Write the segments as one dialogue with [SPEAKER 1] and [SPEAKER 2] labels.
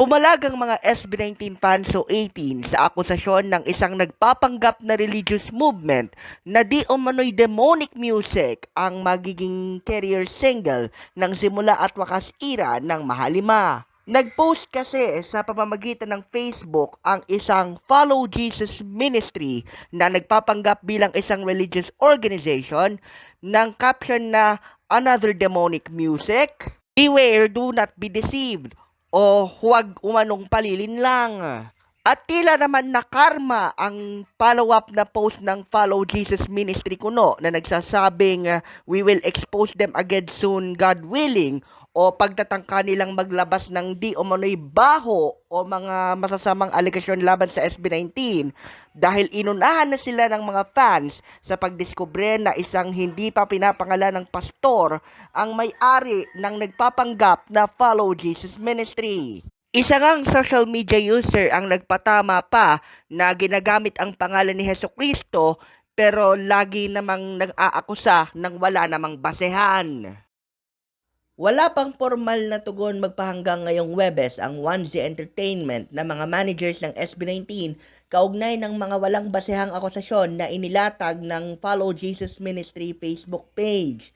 [SPEAKER 1] Pumalag ang mga SB19 fans o 18 sa akusasyon ng isang nagpapanggap na religious movement na di umano'y demonic music ang magiging career single ng simula at wakas ira ng Mahalima. Nag-post kasi sa pamamagitan ng Facebook ang isang Follow Jesus Ministry na nagpapanggap bilang isang religious organization ng caption na Another Demonic Music? Beware, do not be deceived o huwag umanong palilin lang. At tila naman na karma ang follow-up na post ng Follow Jesus Ministry kuno na nagsasabing we will expose them again soon God willing o pagtatangka nilang maglabas ng di umano'y baho o mga masasamang alegasyon laban sa SB19 dahil inunahan na sila ng mga fans sa pagdiskubre na isang hindi pa pinapangalan ng pastor ang may-ari ng nagpapanggap na Follow Jesus Ministry. Isa ngang social media user ang nagpatama pa na ginagamit ang pangalan ni Heso Kristo pero lagi namang nag-aakusa ng wala namang basehan. Wala pang formal na tugon magpahanggang ngayong Webes ang 1Z Entertainment na mga managers ng SB19 kaugnay ng mga walang basehang akusasyon na inilatag ng Follow Jesus Ministry Facebook page.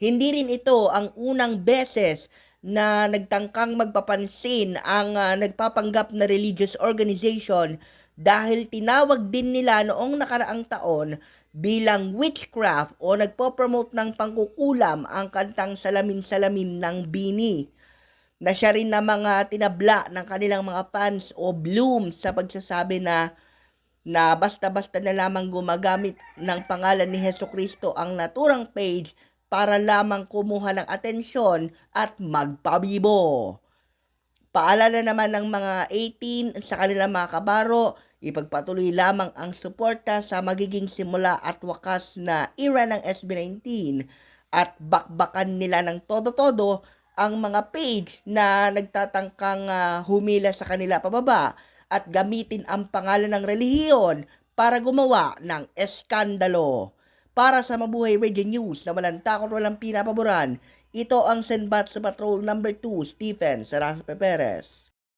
[SPEAKER 1] Hindi rin ito ang unang beses na nagtangkang magpapansin ang ah, nagpapanggap na religious organization dahil tinawag din nila noong nakaraang taon bilang witchcraft o nagpo-promote ng pangkukulam ang kantang Salamin-Salamin ng Bini na siya rin na mga tinabla ng kanilang mga fans o blooms sa pagsasabi na na basta-basta na lamang gumagamit ng pangalan ni Heso Kristo ang naturang page para lamang kumuha ng atensyon at magpabibo. Paalala naman ng mga 18 sa kanilang mga kabaro, ipagpatuloy lamang ang suporta sa magiging simula at wakas na era ng SB19 at bakbakan nila ng todo-todo ang mga page na nagtatangkang ah, humila sa kanila pababa at gamitin ang pangalan ng relihiyon para gumawa ng eskandalo. Para sa Mabuhay Radio News na walang takot walang pinapaboran, ito ang Senbat sa Patrol number 2, Stephen Sarasa Perez.